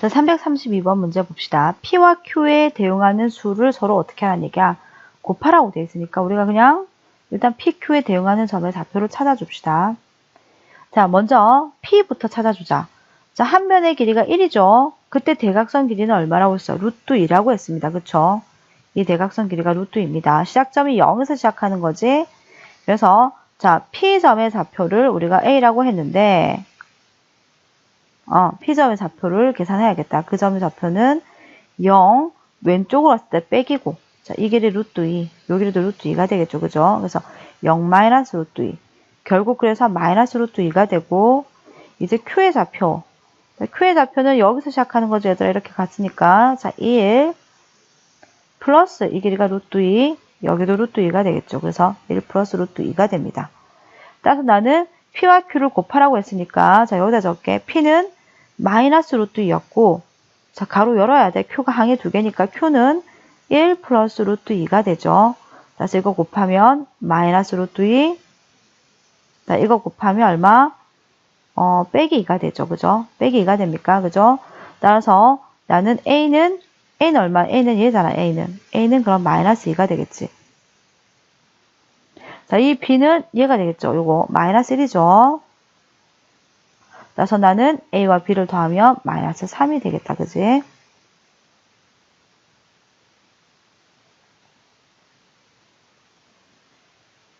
자, 332번 문제 봅시다. P와 Q에 대응하는 수를 서로 어떻게 하는 얘기야? 곱하라고 되어 있으니까 우리가 그냥 일단 P, Q에 대응하는 점의 좌표를 찾아줍시다. 자, 먼저 P부터 찾아주자. 자, 한 면의 길이가 1이죠. 그때 대각선 길이는 얼마라고 했어? 루트 2라고 했습니다. 그쵸? 이 대각선 길이가 루트 2입니다. 시작점이 0에서 시작하는 거지. 그래서 자, P점의 좌표를 우리가 A라고 했는데 어, P점의 좌표를 계산해야겠다. 그 점의 좌표는 0 왼쪽으로 왔을 때 빼기고 자, 이 길이 루트 2, 요 길이도 루트 2가 되겠죠. 그죠? 그래서 0 마이너스 루트 2 결국 그래서 마이너스 루트 2가 되고 이제 Q의 좌표 Q의 좌표는 여기서 시작하는 거죠. 얘들아 이렇게 갔으니까 자, 1 플러스 이 길이가 루트 2 여기도 루트 2가 되겠죠. 그래서 1 플러스 루트 2가 됩니다. 따라서 나는 P와 Q를 곱하라고 했으니까 자 여기다 적게 P는 마이너스 루트 2였고 자 가로 열어야 돼. Q가 항이 두 개니까 Q는 1 플러스 루트 2가 되죠. 그래서 이거 곱하면 마이너스 루트 2 자, 이거 곱하면 얼마? 어, 빼기 2가 되죠. 그죠? 빼기 2가 됩니까? 그죠? 따라서 나는 A는 A는 얼마? A는 얘잖아. A는. A는 그럼 마이너스 2가 되겠지. 자, 이 B는 얘가 되겠죠. 요거 마이너스 1이죠. 따라서 나는 A와 B를 더하면 마이너스 3이 되겠다. 그지?